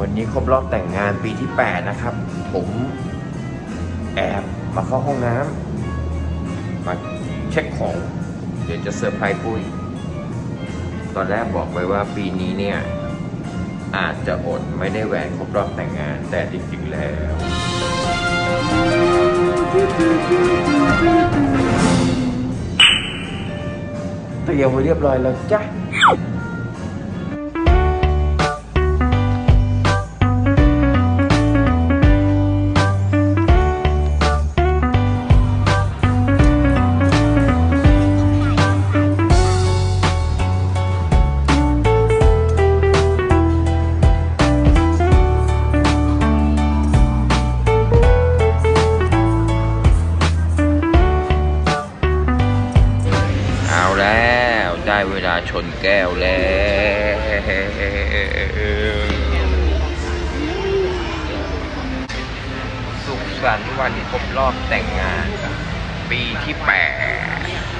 วันนี้ครบรอบแต่งงานปีที่ 8 นะครับ ผมแอบมาเข้าห้องน้ำมาเช็คของ เดี๋ยวจะเซอร์ไพรส์ปุ้ย ตอนแรกบอกไปว่าปีนี้เนี่ย อาจจะอดไม่ได้แหวนครบรอบแต่งงานแต่จริงๆแล้วเตรียมไว้เรียบร้อยแล้วจ้ะ ได้เวลาชนแก้วแล้วสุขสันต์วันครบรอบแต่งงานปีที่แปด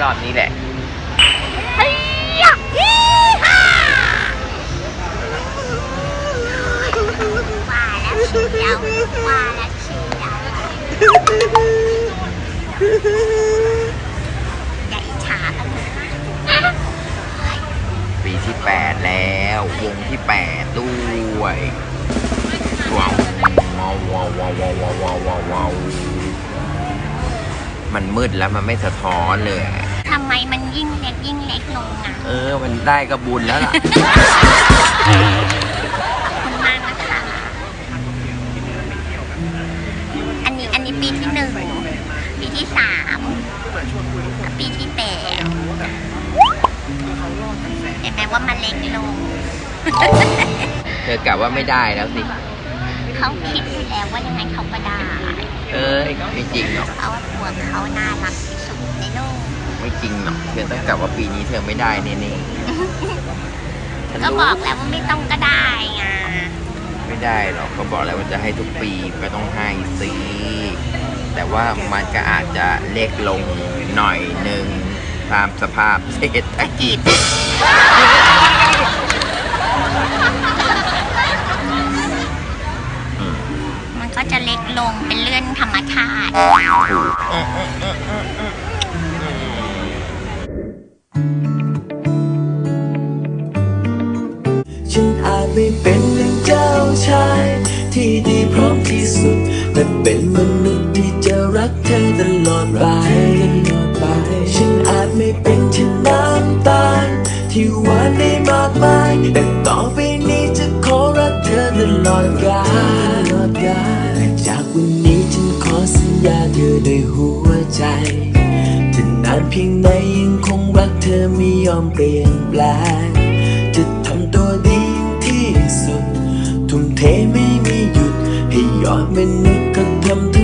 รอบนี้แหละใหญ่ฉาแล้วนะปีที่แปดแล้ว วงที่แปดด้วยวาววาวว้าวว้าวว้าวว้าวว้าวมันมืดแล้วมันไม่สะท้อนเลย ทำไมมันยิ่งเล็กยิ่งเล็กลงอะ เออ มันได้ก็บุญแล้วล่ะขอบคุณมากนะคะ อันนี้อันนี้ปีที่หนึ่ง ปีที่สามและปีที่แปดเห็นไหมว่ามันเล็กลง เธอกะว่าไม่ได้แล้วสิ เขาคิดอยู่แล้วว่ายังไงเขาก็ได้ เอ้ยไม่จริงหรอก เพราะว่าตัวเขาน่ารักที่สุดในโลก ไม่จริงหรอกเธอต้องกลับว่าปีนี้เธอไม่ได้แน่ๆฉันก็รู้บอกแล้วว่าไม่ต้องก็ได้ไงไม่ได้หรอกเขาบอกแล้วว่าจะให้ทุกปีก็ต้องให้สิแต่ว่ามันก็อาจจะเล็กลงหน่อยหนึ่งตามสภาพเศรษฐกิจ มันก็จะเล็กลงเป็นเลื่อนธรรมชาติ ฉันอาจไม่เป็นดังเจ้าชาย ที่ดีพร้อมที่สุด แต่เป็นมนุษย์ที่จะรักเธอตลอดไป ฉันอาจไม่เป็นเช่นน้ำตาล ที่หวานได้มากมาย แต่ต่อไปนี้จะขอรักเธอตลอดกาลและจากวันนี้ฉันขอสัญญาเธอด้วยหัวใจจะนานเพียงไหนยังคงรักเธอไม่ยอมเปลี่ยนแปลง ตัวดีที่สุด ทุ่มเทไม่มีหยุด ให้ยอดมนุษย์ก็ทำ